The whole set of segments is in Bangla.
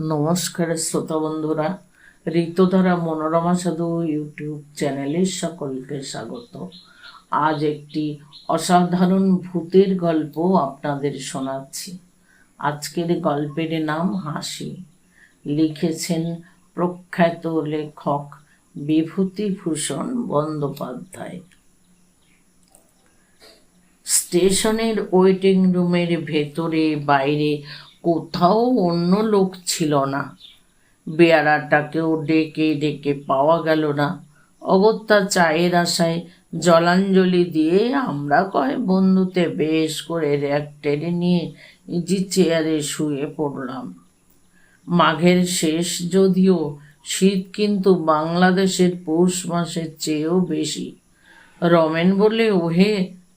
নমস্কার শ্রোতা বন্ধুরা, ঋতুধারা মনোরমা সাধু ইউটিউব চ্যানেলে সকলকে স্বাগত। আজ একটি অসাধারণ ভূতের গল্প আপনাদের শোনাচ্ছি। আজকের গল্পের নাম হাসি। লিখেছেন প্রখ্যাত লেখক বিভূতিভূষণ বন্দ্যোপাধ্যায়। স্টেশনের ওয়েটিং রুমের ভেতরে বাইরে কোথাও অন্য লোক ছিল না। বেয়ারাটাকেও ডেকে ডেকে পাওয়া গেল না। অগত্যা চায়ের আশায় জলাঞ্জলি দিয়ে আমরা কয় বন্ধুতে বেশ করে র্যাক টেনে নিয়ে ইজি চেয়ারে শুয়ে পড়লাম। মাঘের শেষ যদিও শীত কিন্তু বাংলাদেশের পৌষ মাসের চেয়েও বেশি। রমেন বলে ওহে,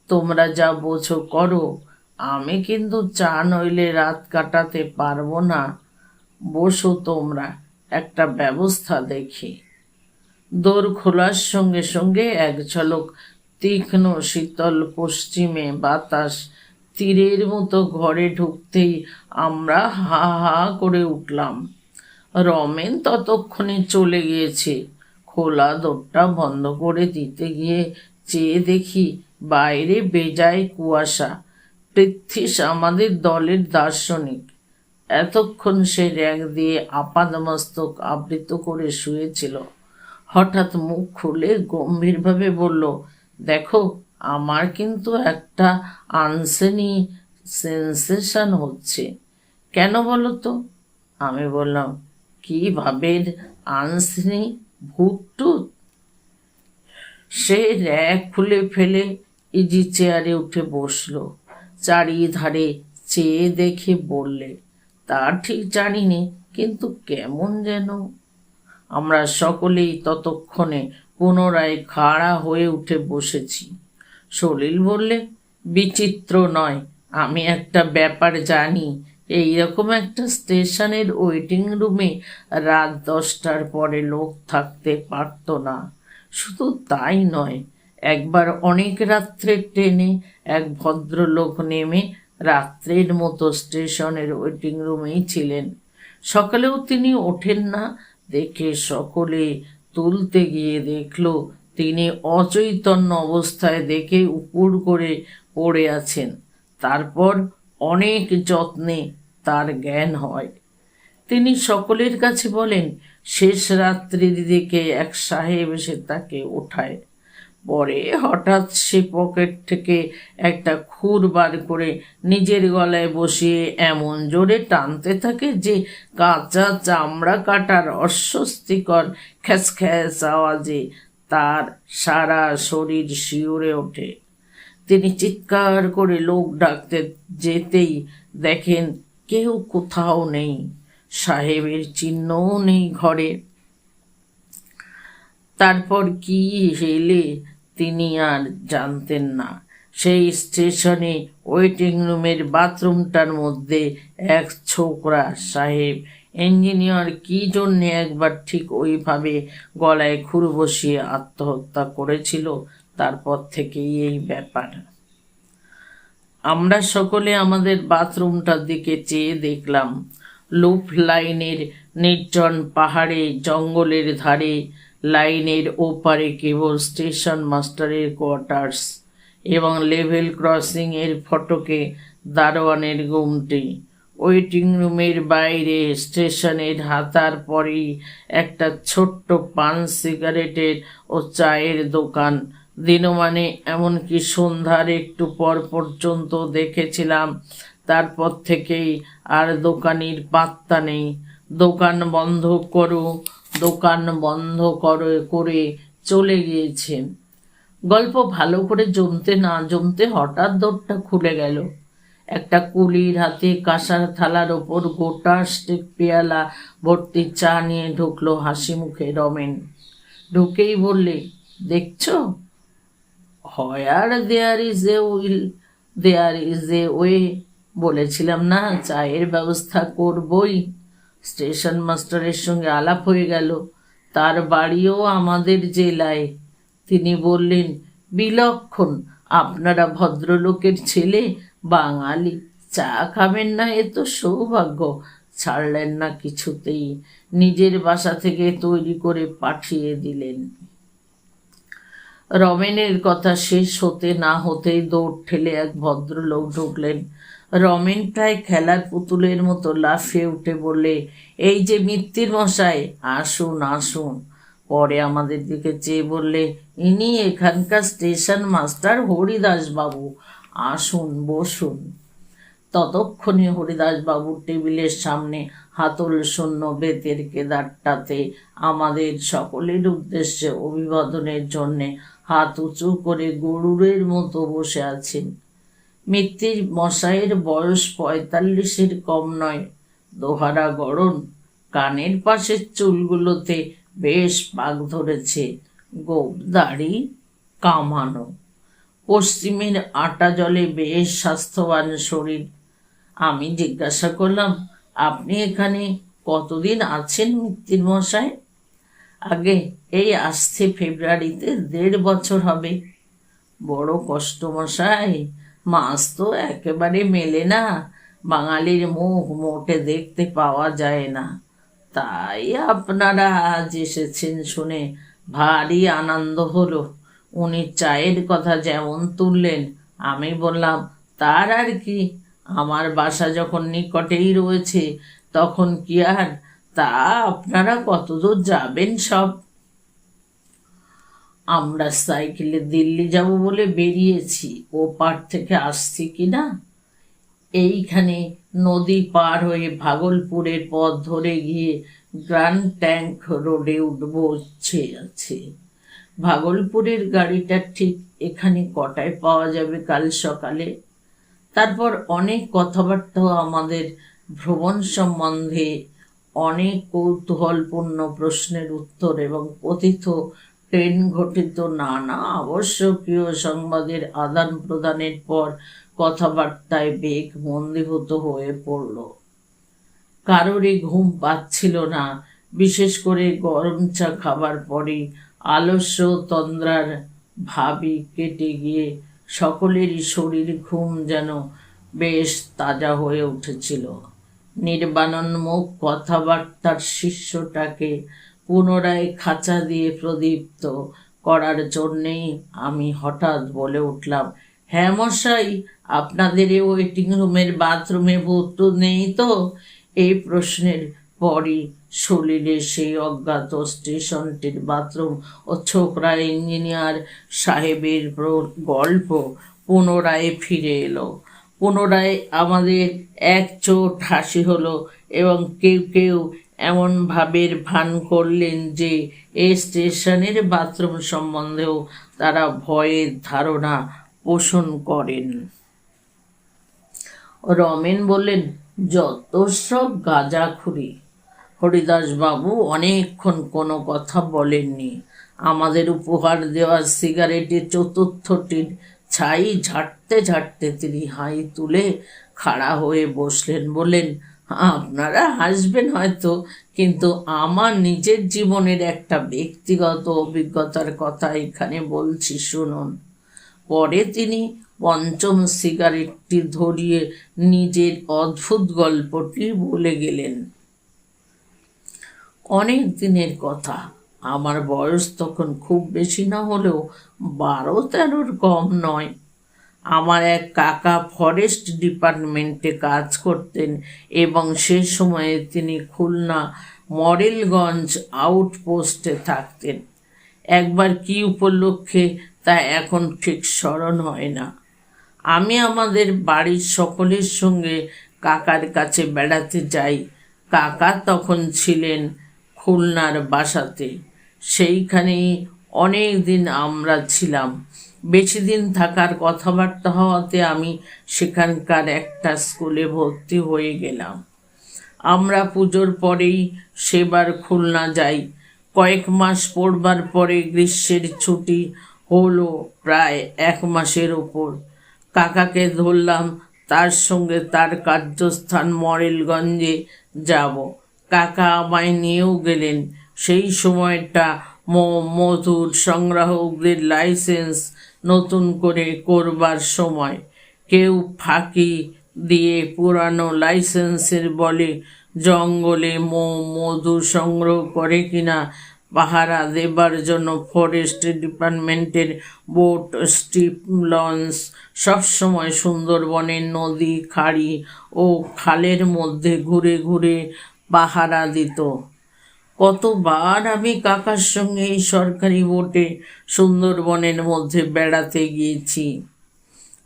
তোমরা যা বোঝো করো আমি কিন্তু চা নইলে রাত কাটাতে পারব না। বসো তোমরা, একটা ব্যবস্থা দেখি। দোর খোলার সঙ্গে সঙ্গে এক ঝলক তীক্ষ্ণ শীতল পশ্চিমে বাতাস তীরের মতো ঘরে ঢুকতেই আমরা হা হা করে উঠলাম। রমেন ততক্ষণে চলে গিয়েছে। খোলা দোরটা বন্ধ করে দিতে গিয়ে চেয়ে দেখি বাইরে বেজায় কুয়াশা। পৃথ্বীশ আমাদের দলের দার্শনিক। এতক্ষণ সে র্যাক দিয়ে আপাদমস্তক আবৃত করে শুয়েছিল। হঠাৎ মুখ খুলে গম্ভীরভাবে বলল, দেখো, আমার কিন্তু একটা আনসেনি সেন্সেশন হচ্ছে। কেন বলো তো? আমি বললাম কীভাবে আনসেনি ভূত টুত সে র্যাক খুলে ফেলে ইজি চেয়ারে উঠে বসল। চারিধারে চেয়ে দেখে বললে, তা ঠিক জানিনি, কিন্তু কেমন যেন? আমরা সকলেই ততক্ষণে পুনরায় খাড়া হয়ে উঠে বসেছি। সলিল বললে, বিচিত্র নয়, আমি একটা ব্যাপার জানি, এইরকম একটা স্টেশনের ওয়েটিং রুমে রাত দশটার পরে লোক থাকতে পারতো না। শুধু তাই নয়, একবার অনেক রাত্রের ট্রেনে এক ভদ্রলোক নেমে রাত্রের মতো স্টেশনের ওয়েটিং রুমেই ছিলেন। সকালেও তিনি ওঠেন না, দেখে সকলে তুলতে গিয়ে দেখল, তিনি অচৈতন্য অবস্থায় দেখে উপুর করে পড়ে আছেন। তারপর অনেক যত্নে তার জ্ঞান হয়। তিনি সকলের কাছে বলেন, শেষ রাত্রির দিকে এক সাহেব এসে তাকে ওঠায়। পরে হঠাৎ সে পকেট থেকে একটা খুর বার করে নিজের গলায় বসিয়ে এমন জোরে টানতে থাকে যে কাঁচা চামড়া কাটার অস্বস্তিকর খ্যাস আওয়াজে তার সারা শরীর শিউরে ওঠে। তিনি চিৎকার করে লোক ডাকতে যেতেই দেখেন কেউ কোথাও নেই, সাহেবের চিহ্নও নেই ঘরে। তারপর কি হেলে তিনি আর জানতেন না। সেই স্টেশনে ওয়েটিং রুমের বাথরুমটার মধ্যে এক ছোকরা সাহেব, ইঞ্জিনিয়ার কি জন্যে একবার ঠিক ওইভাবে গলায় খুর বসিয়ে আত্মহত্যা করেছিল, তারপর থেকেই এই ব্যাপার। আমরা সকলে আমাদের বাথরুমটার দিকে চেয়ে দেখলাম। লুপ লাইনের নির্জন পাহাড়ে, জঙ্গলের ধারে লাইনের ওপারে কেবল স্টেশন মাস্টারের কোয়ার্টার্স এবং লেভেল ক্রসিং এর ফটকে দারোয়ানের গুমটি ওয়েটিং রুমের বাইরে স্টেশনের হাতার পরেই একটা ছোট্ট পান সিগারেটের ও চায়ের দোকান। দিনমানে এমনকি সন্ধ্যার একটু পর পর্যন্ত দেখেছিলাম, তারপর থেকেই আর দোকানির পাত্তা নেই। দোকান বন্ধ করো দোকান বন্ধ করে করে চলে গিয়েছেন গল্প ভালো করে জমতে না জমতে হঠাৎ দরটা খুলে গেল। একটা কুলির হাতে কাঁসার থালার ওপর গোটা স্টিক পেয়ালা ভর্তি চা নিয়ে ঢুকলো হাসি মুখে রমেন। ঢুকেই বললে, দেখছ? Where there is a will there is a way বলেছিলাম, না, চায়ের ব্যবস্থা করবই। স্টেশন মাস্টারের সঙ্গে আলাপ হয়ে গেল। তার বাড়িও আমাদের জেলায়। তিনি বললেন, বিলক্ষণ, আপনারা ভদ্রলোকের ছেলে, বাঙালি। চা খাবেন না, এ তো সৌভাগ্য। ছাড়লেন না কিছুতেই। নিজের বাসা থেকে তৈরি করে পাঠিয়ে দিলেন। রমেনের কথা শেষ হতে না হতেই দৌড় ঠেলে এক ভদ্রলোক ঢুকলেন। রমেন প্রায় খেলার পুতুলের মতো লাফিয়ে উঠে বললে, এই যে মিত্তির মশাই, আসুন আসুন। পরে আমাদের দিকে চেয়ে বললে, ইনি এখানকার স্টেশন মাস্টার হরিদাস বাবু আসুন, বসুন। ততক্ষণে হরিদাসবাবুর টেবিলের সামনে হাতল শূন্য বেতের কেদারটাতে আমাদের সকলের উদ্দেশ্যে অভিবাদনের জন্যে হাত উঁচু করে গরুরের মতো বসে আছেন। মিত্তির মশাইয়ের বয়স পঁয়তাল্লিশের কম নয়। দোহারা গড়ন কানের পাশের চুলগুলোতে বেশ পাক ধরেছে। গোপ দাড়ি কামানো। পশ্চিমের আটা জলে বেশ স্বাস্থ্যবান শরীর। আমি জিজ্ঞাসা করলাম, আপনি এখানে কতদিন আছেন মিত্তির মশাই? আগে এই আসছে ফেব্রুয়ারিতে, দেড় বছর হবে। বড় কষ্ট মশাই মাছ তো একেবারে মেলে না। বাঙালির মুখ মোটে দেখতে পাওয়া যায় না। তাই আপনারা আজ এসেছেন শুনে ভারী আনন্দ হলো। উনি চায়ের কথা যেমন তুললেন, আমি বললাম, তার আর কি? আমার বাসা যখন নিকটেই রয়েছে, তখন কি আর? তা আপনারা কতদূর যাবেন সব? আমরা সাইকেলে দিল্লি যাব বলে বেরিয়েছি। ও পার থেকে আসছি কি না এইখানে নদী পার হয়ে ভাগলপুরের পথ ধরে গিয়ে গ্র্যান্ড ট্যাঙ্ক রোডে উঠবো ইচ্ছে আছে। ভাগলপুরের গাড়িটা ঠিক এখানে কটায় পাওয়া যাবে কাল সকালে? তারপর অনেক কথাবার্তাও আমাদের ভ্রমণ সম্বন্ধে অনেক কৌতূহলপূর্ণ প্রশ্নের উত্তর এবং কথিত ট্রেন ঘটিত নানা আবশ্যকীয় সংবাদের আদান প্রদানের পর কথাবার্তায় বেগ মন্দীভূত হয়ে পড়ল। কারোরই ঘুম পাচ্ছিল না, বিশেষ করে গরম চা খাবার পরে আলস্য তন্দ্রার ভাবি কেটে গিয়ে সকলেরই শরীর ঘুম যেন বেশ তাজা হয়ে উঠেছিল। নির্বাণন্মুখ কথাবার্তার শিষ্যটাকে পুনরায় খাঁচা দিয়ে প্রদীপ্ত করার জন্যেই আমি হঠাৎ বলে উঠলাম হ্যাঁ মশাই, আপনাদের এই ওয়েটিং রুমের বাথরুমে ভূত নেই তো? এই প্রশ্নের পরই সলিলে সেই অজ্ঞাত স্টেশনটির বাথরুম ও ছোকরা ইঞ্জিনিয়ার সাহেবের গল্প পুনরায় ফিরে এলো। পুনরায় আমাদের এক চোট হাসি হলো এবং কেউ কেউ এমন ভাবের ভান করলেন যে এই স্টেশনের বাথরুম সম্বন্ধেও তারা ভয়ের ধারণা পোষণ করেন। রমেন বললেন, যত সব গাঁজাখুরি। হরিদাসবাবু অনেকক্ষণ কোনো কথা বলেননি। আমাদের উপহার দেওয়া সিগারেটের চতুর্থটির ছাই ঝাড়তে ঝাড়তে তিনি হাই তুলে খাড়া হয়ে বসলেন। বললেন আপনারা হাসবেন হয়তো, কিন্তু আমার নিজের জীবনের একটা ব্যক্তিগত অভিজ্ঞতার কথা এখানে বলছি, শুনুন। পরে তিনি পঞ্চম সিগারেটটি ধরিয়ে নিজের অদ্ভুত গল্পটি বলে গেলেন। অনেক দিনের কথা। আমার বয়স তখন খুব বেশি না হলেও বারো তেরোর কম নয়। আমার এক কাকা ফরেস্ট ডিপার্টমেন্টে কাজ করতেন এবং সে সময়ে তিনি খুলনা মডেলগঞ্জ আউটপোস্টে থাকতেন। একবার কি উপলক্ষে তা এখন ঠিক স্মরণ হয় না। আমি আমাদের বাড়ির সকলের সঙ্গে কাকার কাছে বেড়াতে যাই। কাকা তখন ছিলেন খুলনার বাসাতে। সেইখানেই অনেক দিন আমরা ছিলাম। বেশি দিন থাকার কথাবার্তা হওয়াতে আমি সেখানকার একটা স্কুলে ভর্তি হয়ে গেলাম। আমরা পুজোর পরেই সেবার খুলনা যাই। কয়েক মাস পড়বার পরে গ্রীষ্মের ছুটি হলো প্রায় এক মাসের ওপর কাকাকে ধরলাম, তার সঙ্গে তার কার্যস্থান মরেলগঞ্জে যাব। কাকা আমায় নিয়েও গেলেন। সেই সময়টা মধুর সংগ্রাহকদের লাইসেন্স নতুন করে করবার সময়। কেউ ফাঁকি দিয়ে পুরানো লাইসেন্সের বলে জঙ্গলে মো মধু সংগ্রহ করে কিনা পাহারা দেবার জন্য ফরেস্ট ডিপার্টমেন্টের বোট, স্টিপ লঞ্চ, সবসময় সুন্দরবনের নদী, খাড়ি ও খালের মধ্যে ঘুরে ঘুরে পাহারা দিত। কতবার আমি কাকার সঙ্গে এই সরকারি বোটে সুন্দরবনের মধ্যে বেড়াতে গিয়েছি।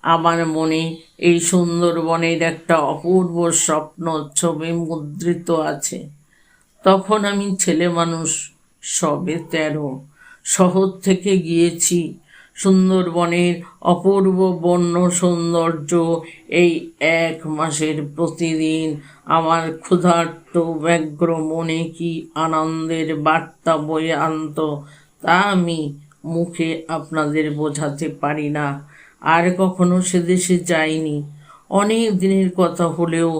আমার মনে এই সুন্দরবনের একটা অপূর্ব স্বপ্ন ছবি মুদ্রিত আছে। তখন আমি ছেলে মানুষ, সবে তেরো, শহর থেকে গিয়েছি সুন্দরবনের অপূর্ব বন্য সৌন্দর্য এই এক মাসের প্রতিদিন। আমার ক্ষুধার্ত ব্যগ্র মনে কি আনন্দের বার্তা বয়ে আনত, তা আমি মুখে আপনাদের বোঝাতে পারি না। আর কখনো সে দেশে যাইনি। অনেক দিনের কথা হলেও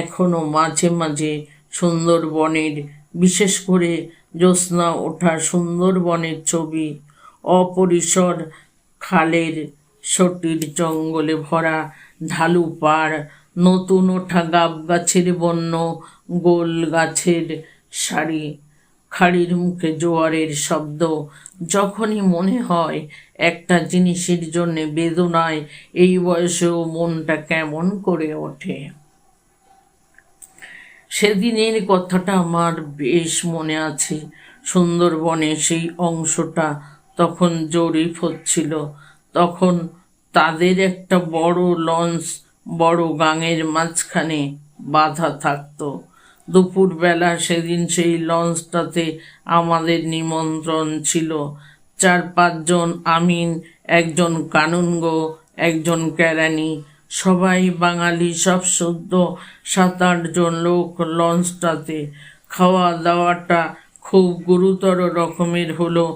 এখনও মাঝে মাঝে সুন্দরবনের, বিশেষ করে জ্যোৎস্না ওঠা সুন্দরবনের ছবি অপরিসর খালের সটির জঙ্গলে ভরা ঢালু পাড়, নতুন ওঠা গাব গাছের বন্য, গোল গাছের সারি, খাড়ির মুখে জোয়ারের শব্দ। যখনই মনে হয় একটা জিনিসের জন্য বেদনায়, এই বয়সেও মনটা কেমন করে ওঠে। সেদিনের কথাটা আমার বেশ মনে আছে। সুন্দরবনে সেই অংশটা তখন জরিপ হচ্ছিল। তখন তাদের একটা বড় লঞ্চ বড় গাঙের মাঝখানে বাধা থাকতো। দুপুরবেলা সেদিন সেই লঞ্চটাতে আমাদের নিমন্ত্রণ ছিল। চার পাঁচজন আমিন, একজন কানুনগো, একজন কেরানি। সবাই বাঙালি, সব শুদ্ধ সাত আটজন লোক লঞ্চটাতে। খাওয়া দাওয়াটা খুব গুরুতর রকমের হলো।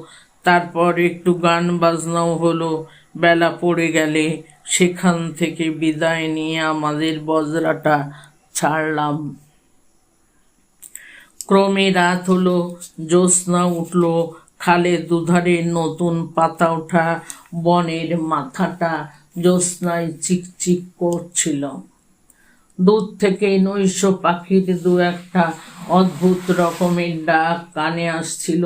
তারপর একটু গান বাজনাও হলো। বেলা পড়ে গেলে সেখান থেকে বিদায় নিয়ে আমাদের বজরাটা ছাড়লাম। ক্রমে রাত হলো, জ্যোৎস্না উঠল, খালে দুধারে নতুন পাতা ওঠা, বনের মাথাটা জ্যোৎস্নায় চিকচিক করছিল। দূর থেকে নৈশ পাখির দু একটা অদ্ভুত রকমের ডাক কানে আসছিল।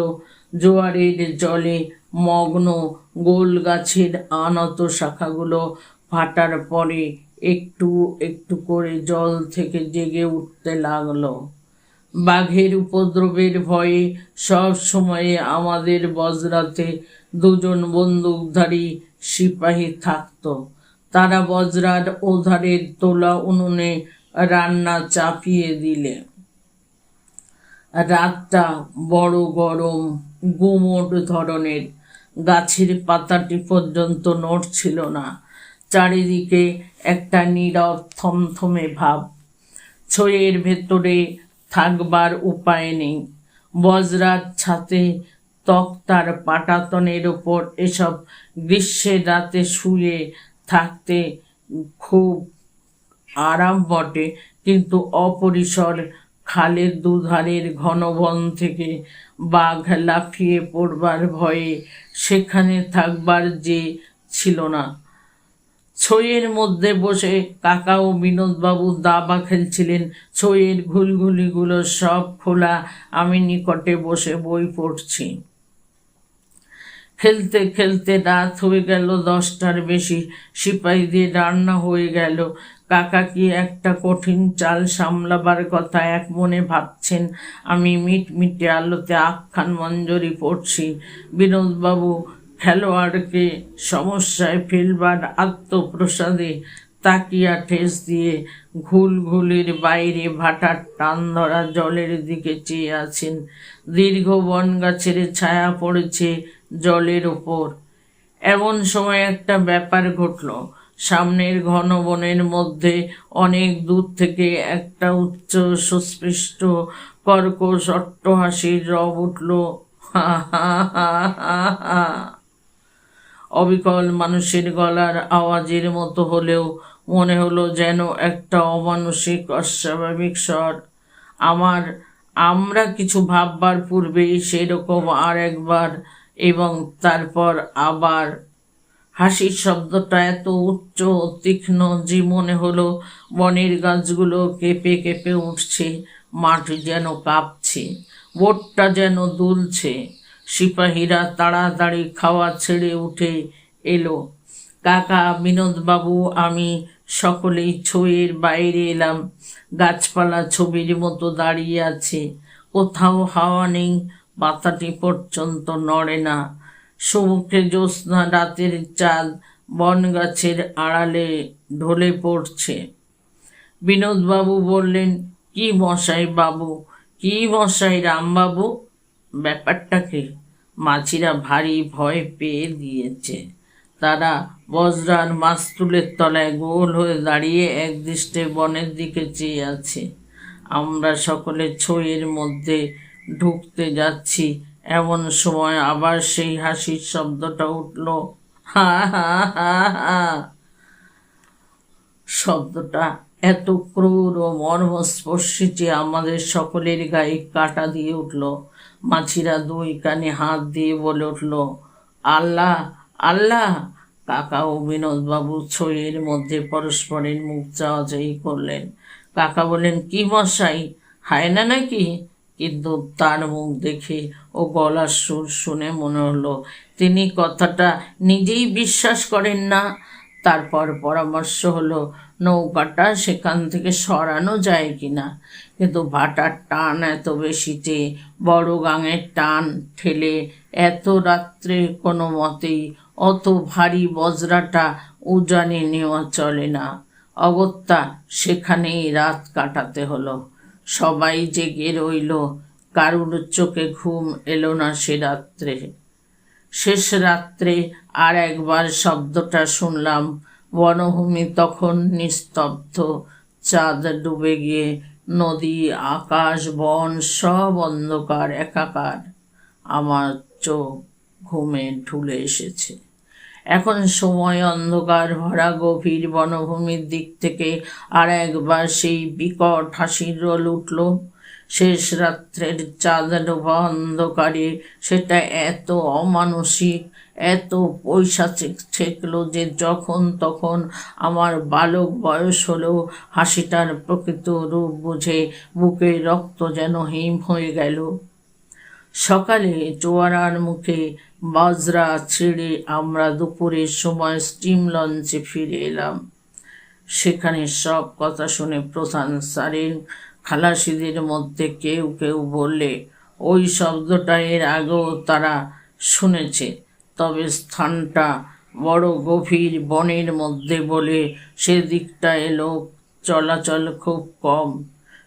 জোয়ারের জলে, মগ্ন গোল গাছের আনত শাখাগুলো ফাটার পরে একটু একটু করে জল থেকে জেগে উঠতে লাগল। বাঘের উপদ্রবের ভয়ে সব সময়ে আমাদের বজরাতে দুজন বন্দুকধারী সিপাহী থাকত। তারা বজরার ওধারের তোলা উনুনে রান্না চাপিয়ে দিলে। রাতটা বড় গরম। গুমোট ধরনের গাছের পাতাটি পর্যন্ত নড়ছিল না। চারিদিকে একটা নীরব থমথমে ভাব। ছয়ের ভেতরে থাকবার উপায় নেই। বজরাত ছাতে তক্তার পাটাতনের ওপর এসব গ্রীষ্মের রাতে শুয়ে থাকতে খুব আরাম বটে, কিন্তু অপরিসর খালের দুধারের ঘন বন থেকে বাঘ লাফিয়ে পড়বার ভয়ে সেখানে থাকবার যে ছিল না। ছইয়ের মধ্যে বসে কাকা ও বিনোদবাবু দাবা খেলছিলেন। ছইয়ের ঘুলঘুলিগুলো সব খোলা। আমি নিকটে বসে বই পড়ছি। খেলতে খেলতে রাত হয়ে গেল, দশটার বেশি। সিপাহি দিয়ে রান্না হয়ে গেল। কাকা কি একটা কঠিন চাল সামলাবার কথা এক মনে ভাবছেন? আমি মিট মিটে আলোতে আখ্যান মঞ্জরি পড়ছি। বিনোদবাবু, খেলোয়াড়কে সমস্যায় ফেলবার আত্মপ্রসাদে তাকিয়া ঠেস দিয়ে ঘুলঘুলির বাইরে ভাটার টান ধরা জলের দিকে চেয়ে আছেন। দীর্ঘ বন গাছের ছায়া পড়েছে জলের ওপর এমন সময় একটা ব্যাপার ঘটল। সামনের ঘন বনের মধ্যে অনেক দূর থেকে একটা উচ্চ সুস্পৃষ্ট কর্কশ অট্টহাসির রব উঠল। হা হা হা হা হা। অবিকল মানুষের গলার আওয়াজের মতো হলেও মনে হলো যেন একটা অমানসিক, অস্বাভাবিক স্বর। আমার, আমরা কিছু ভাববার পূর্বেই সেরকম আর একবার এবং তারপর আবার হাসির শব্দটা এত উচ্চ, তীক্ষ্ণ যে মনে হলো বনের গাছগুলো কেঁপে কেঁপে উঠছে, মাটি যেন কাঁপছে, বোটটা যেন দুলছে, সিপাহীরা তাড়াতাড়ি খাওয়া ছেড়ে উঠে এলো। কাকা, বিনোদবাবু, আমি সকলেই ছয়ের বাইরে এলাম। গাছপালা ছবির মতো দাঁড়িয়ে আছে। কোথাও হাওয়া নেই পাতাটি পর্যন্ত নড়ে না। সমুখে জ্যোৎস্না, রাতের চাঁদ বন গাছের আড়ালে ঢলে পড়ছে। বিনোদবাবু বললেন, কি মশাই বাবু, কি মশাই রামবাবু? ব্যাপারটাকে মাছিরা ভারী ভয় পেয়ে দিয়েছে। তারা বজরার মাস্তুলের তলায় গোল হয়ে দাঁড়িয়ে একদৃষ্টে বনের দিকে চেয়ে আছে। আমরা সকলে ছইয়ের মধ্যে ঢুকতে যাচ্ছি এমন সময় আবার সেই হাসির শব্দটা উঠল, হা হা হা হা। শব্দটা এত ক্রূর ও মর্মস্পর্শী যে আমাদের সকলের গায়ে কাটা দিয়ে উঠল। মাছিরা দুই কানে হাত দিয়ে বলে উঠল, আল্লাহ আল্লাহ। কাকা ও বিনোদবাবু ছইয়ের মধ্যে পরস্পরের মুখ চাওয়াচাই করলেন। কাকা বলেন কি মশাই, হায় না নাকি? কিন্তু তার মুখ দেখে ও গলার সুর শুনে মনে হলো, তিনি কথাটা নিজেই বিশ্বাস করেন না। তারপর পরামর্শ হলো, নৌকাটা সেখান থেকে সরানো যায় কি না কিন্তু ভাটার টান এত বেশি যে বড় গাঙের টান ঠেলে এত রাত্রে কোনো মতেই অত ভারী বজরাটা উজানে নেওয়া চলে না। অগত্যা সেখানেই রাত কাটাতে হলো। সবাই জেগে রইল। কারুর চোখে ঘুম এলো না সে রাত্রে। শেষ রাত্রে আর একবার শব্দটা শুনলাম। বনভূমি তখন নিস্তব্ধ। চাঁদ ডুবে গিয়ে নদী, আকাশ, বন সব অন্ধকার, একাকার। আমার চোখ ঘুমে ঢুলে এসেছে। এখন সময় অন্ধকার, ভরা গভীর বনভূমির দিক থেকে আর একবার সেই বিকট হাসির রোল উঠল। শেষ রাত্রের চাঁদ ডোবা অন্ধকারে সেটা এত অমানসিক, এত পৈশাচিক ঠেকলো যে যখন তখন আমার বালক বয়স হলেও হাসিটার প্রকৃত রূপ বুঝে বুকে রক্ত যেন হিম হয়ে গেল। সকালে জোয়ারার মুখে বাজরা ছেড়ে আমরা দুপুরের সময় স্টিম লঞ্চে ফিরে এলাম। সেখানে সব কথা শুনে প্রধান স্যারের খালাসিদের মধ্যে কেউ কেউ বললে, ওই শব্দটা এর আগেও তারা শুনেছে, তবে স্থানটা বড় গভীর বনের মধ্যে বলে সেদিকটায় লোক চলাচল খুব কম।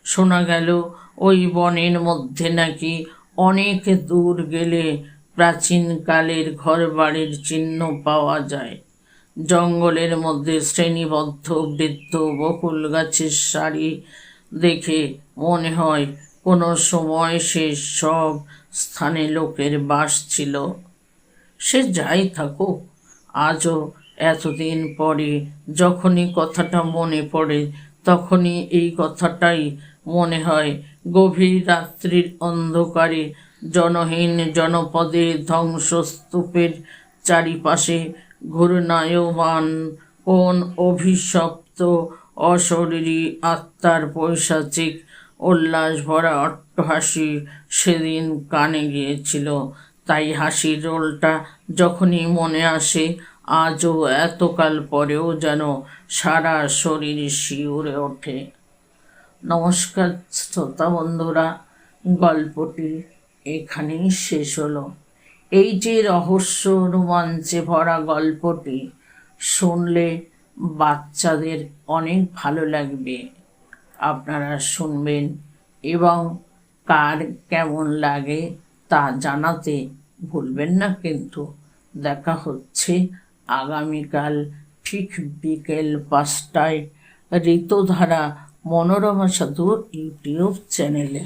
শোনা গেল, ওই বনের মধ্যে নাকি অনেক দূর গেলে প্রাচীনকালের ঘর বাড়ির চিহ্ন পাওয়া যায়। জঙ্গলের মধ্যে শ্রেণীবদ্ধ বৃদ্ধ বকুল গাছের সারি দেখে মনে হয় কোনো সময় সে সব স্থানে লোকের বাস ছিল। সে যাই থাকুক, আজও এতদিন পরে যখনই কথাটা মনে পড়ে, তখনই এই কথাটাই মনে হয় গভীর রাত্রির অন্ধকারে জনহীন জনপদে ধ্বংসস্তূপের চারিপাশে ঘূর্ণায়মান কোন অভিশপ্ত অশরীরী আত্মার পৈশাচিক উল্লাস ভরা অট্টহাসি সেদিন কানে গিয়েছিল। তাই হাসির রোলটা যখনই মনে আসে, আজও এতকাল পরেও যেন সারা শরীর শিউরে ওঠে। নমস্কার শ্রোতা বন্ধুরা, গল্পটি এখানেই শেষ হলো। এই যে রহস্য রোমাঞ্চে ভরা গল্পটি, শুনলে বাচ্চাদের অনেক ভালো লাগবে। আপনারা শুনবেন এবং কার কেমন লাগে তা জানাতে ভুলবেন না কিন্তু। দেখা হচ্ছে আগামীকাল ঠিক বিকেল পাঁচটায় ঋতুধারা মনোরমা সাধু ইউটিউব চ্যানেলে।